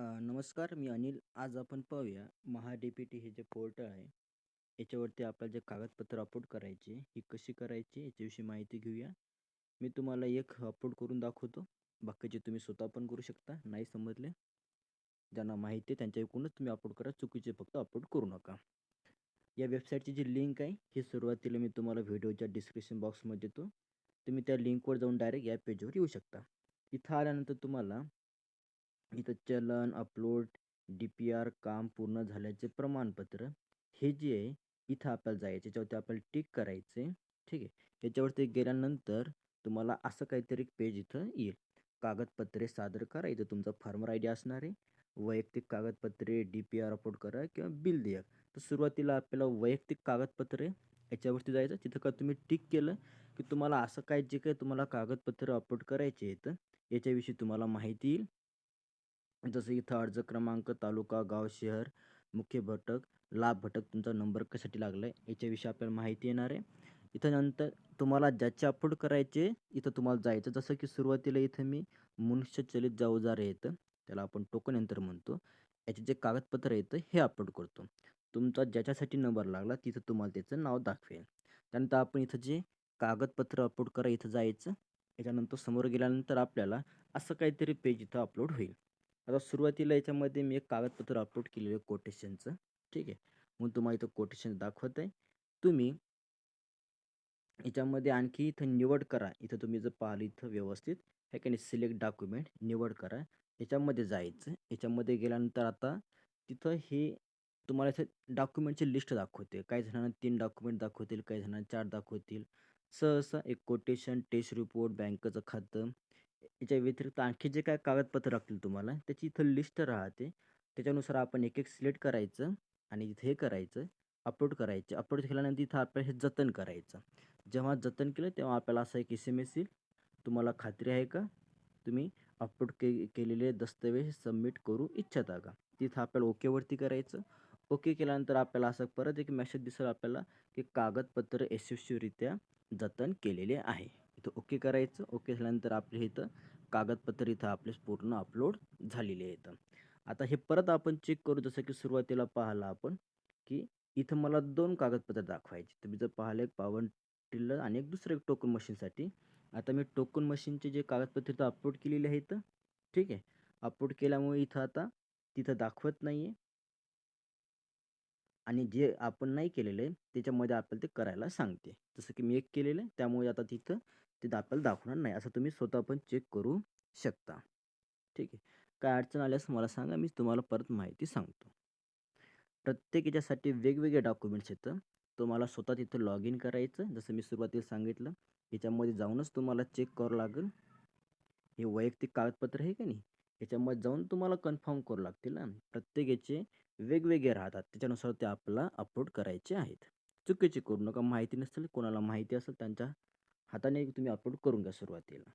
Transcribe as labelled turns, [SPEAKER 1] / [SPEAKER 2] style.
[SPEAKER 1] अ, नमस्कार मी अनिल. आज आपण पाहूया महा डी-पी-टी हे जे पोर्टल आहे, याच्यावरती आपल्याला जे कागदपत्र अपलोड करायचे, ही कशी करायची याच्याविषयी माहिती घेऊया. मी तुम्हाला एक अपलोड करून दाखवतो. बाकीचे तुम्ही स्वतः पण करू शकता. नाही समजले, ज्यांना माहिती आहे त्यांच्या ऐकूनच तुम्ही अपलोड करा. चुकीचे फक्त अपलोड करू नका. या वेबसाईटची जी लिंक आहे, ही सुरुवातीला मी तुम्हाला व्हिडिओच्या डिस्क्रिप्शन बॉक्समध्ये देतो. तुम्ही त्या लिंकवर जाऊन डायरेक्ट या पेजवर येऊ शकता. इथं आल्यानंतर तुम्हाला इथं चलन, अपलोड, डी-पी-आर काम पूर्ण झाल्याचे प्रमाणपत्र हे जे आहे इथं आपल्याला जायचं. याच्यावरती आपल्याला टिक करायचं आहे. ठीक आहे. याच्यावरती गेल्यानंतर तुम्हाला असं काहीतरी पेज इथं येईल. कागदपत्रे सादर करा. इथं तुमचा फार्मर आय-डी असणार आहे. वैयक्तिक कागदपत्रे, डी-पी-आर अपलोड करा किंवा बिल द्या तर सुरुवातीला आपल्याला वैयक्तिक कागदपत्रे याच्यावरती जायचं. तिथं का तुम्ही टिक केलं, की तुम्हाला असं काय जे काही तुम्हाला कागदपत्र अपलोड करायचे आहेत, याच्याविषयी तुम्हाला माहिती येईल. जसं इथं अर्ज क्रमांक, तालुका, गाव, शहर, मुख्य भटक लाभ भटक तुमचा नंबर कशासाठी लागला आहे, याच्याविषयी आपल्याला माहिती येणार आहे. इथं नंतर तुम्हाला ज्याचे अपलोड करायचे इथं तुम्हाला जायचं. जसं की सुरुवातीला इथं मी मनुष्यचलित अवजारे येतं, त्याला आपण टोकन यंत्र म्हणतो. याचे जे कागदपत्र येतं हे अपलोड करतो. तुमचा ज्याच्यासाठी नंबर लागला तिथं तुम्हाला त्याचं नाव दाखवेल. त्यानंतर आपण इथं जे कागदपत्र अपलोड करा इथं जायचं. याच्यानंतर समोर गेल्यानंतर आपल्याला असं काहीतरी पेज इथं अपलोड होईल. आता सुरुवातीला याच्यामध्ये मी एक कागदपत्र अपलोड केलेलं आहे कोटेशनचं. ठीक आहे. म्हणून तुम्हाला इथं कोटेशन दाखवत आहे. तुम्ही याच्यामध्ये आणखी इथं निवड करा. इथं तुम्ही जर पाहिलं इथं व्यवस्थित हे की नाही सिलेक्ट डॉक्युमेंट निवड करा. याच्यामध्ये जायचं. याच्यामध्ये गेल्यानंतर आता तिथं हे तुम्हाला इथं डॉक्युमेंटची लिस्ट दाखवते. काही जणांना तीन डॉक्युमेंट दाखवतील, काही जणांना चार दाखवतील. सहसा एक कोटेशन, टेस्ट रिपोर्ट, बँकेचं खातं, याच्या व्यतिरिक्त आणखी जे काय कागदपत्र लागतील तुम्हाला त्याची इथं लिस्ट राहते. त्याच्यानुसार आपण एक-एक सिलेक्ट करायचं आणि इथे हे करायचं, अपलोड करायचे. अपलोड केल्यानंतर इथं आपल्याला हे जतन करायचं. जेव्हा जतन केलं तेव्हा आपल्याला असा एक एस-एम-एस येईल. तुम्हाला खात्री आहे का? तुम्ही अपलोड के केलेले दस्तऐवज सबमिट करू इच्छिता का? तिथं आपल्याला ओकेवरती करायचं. ओके केल्यानंतर आपल्याला असं परत एक मेसेज दिसेल आपल्याला, की कागदपत्र यशस्वीरित्या जतन केलेले आहे. इथं ओके करायचं. ओके झाल्यानंतर आपले इथं कागदपत्र इथं आपले पूर्ण अपलोड झालेले आहेत. आता हे परत आपण चेक करू जसं की सुरुवातीला पाहिलं आपण, की इथं मला दोन कागदपत्र दाखवायचे. तुम्ही जर पाहिलं एक पावन टिलर आणि एक दुसरं एक टोकन मशीनसाठी. आता मी टोकन मशीनचे जे कागदपत्र इथं अपलोड केलेले आहेत. ठीक आहे. अपलोड केल्यामुळे इथं आता तिथं दाखवत नाही आहे. आणि जे आपण नाही केलेलं आहे त्याच्यामध्ये आपल्याला ते करायला सांगते. जसं की मी एक केलेलं आहे त्यामुळे आता तिथं ते आपल्याला दाखवणार नाही. असं तुम्ही स्वतः पण चेक करू शकता. ठीक आहे. काय अडचण आल्यास मला सांगा. मी तुम्हाला परत माहिती सांगतो. प्रत्येक याच्यासाठी वेगवेगळे डॉक्युमेंट्स येतं. तुम्हाला स्वतः तिथं लॉग इन करायचं. जसं मी सुरुवातीला सांगितलं. याच्यामध्ये जाऊनच तुम्हाला चेक करावं लागेल. हे वैयक्तिक कागदपत्र आहे की नाही, याच्यामध्ये जाऊन तुम्हाला कन्फर्म करू लागतील ना. प्रत्येक याचे वेगवेगळे राहतात. त्याच्यानुसार ते आपल्याला अपलोड करायचे आहेत. चुकीचे करू नका. माहिती नसेल, कोणाला माहिती असेल त्यांच्या हाताने तुम्ही अपलोड करून घ्या सुरुवातीला.